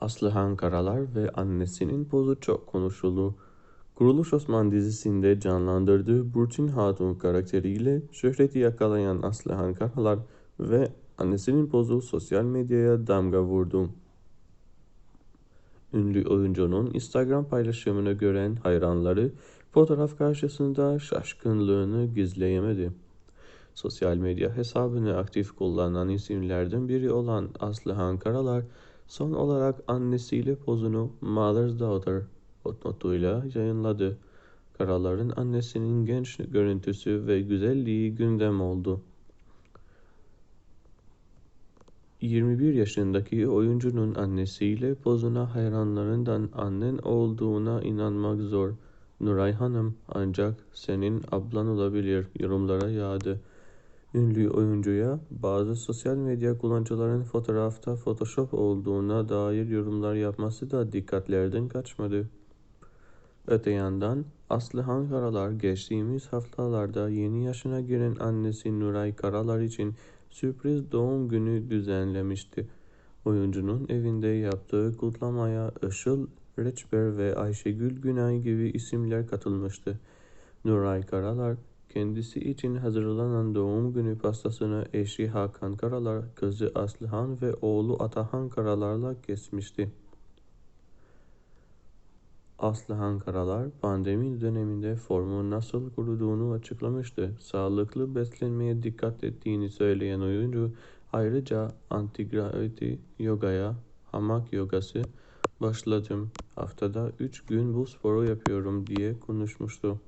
Aslıhan Karalar ve annesinin pozu çok konuşuldu. Kuruluş Osman dizisinde canlandırdığı Burçin Hatun karakteriyle şöhreti yakalayan Aslıhan Karalar ve annesinin pozu sosyal medyaya damga vurdu. Ünlü oyuncunun Instagram paylaşımını gören hayranları fotoğraf karşısında şaşkınlığını gizleyemedi. Sosyal medya hesabını aktif kullanan isimlerden biri olan Aslıhan Karalar son olarak annesiyle pozunu Mother's Daughter notuyla yayınladı. Karalar'ın annesinin genç görüntüsü ve güzelliği gündem oldu. 21 yaşındaki oyuncunun annesiyle pozuna hayranlarından annen olduğuna inanmak zor. Nuray Hanım ancak senin ablan olabilir yorumlara yağdı. Ünlü oyuncuya bazı sosyal medya kullanıcıların fotoğrafta photoshop olduğuna dair yorumlar yapması da dikkatlerden kaçmadı. Öte yandan Aslıhan Karalar geçtiğimiz haftalarda yeni yaşına giren annesi Nuray Karalar için sürpriz doğum günü düzenlemişti. Oyuncunun evinde yaptığı kutlamaya Işıl Reçber ve Ayşegül Günay gibi isimler katılmıştı. Nuray Karalar kendisi için hazırlanan doğum günü pastasını eşi Hakan Karalar, kızı Aslıhan ve oğlu Atahan Karalar'la kesmişti. Aslıhan Karalar pandemi döneminde formu nasıl koruduğunu açıklamıştı. Sağlıklı beslenmeye dikkat ettiğini söyleyen oyuncu ayrıca antigravity yogaya, hamak yogası başladım. Haftada 3 gün bu sporu yapıyorum diye konuşmuştu.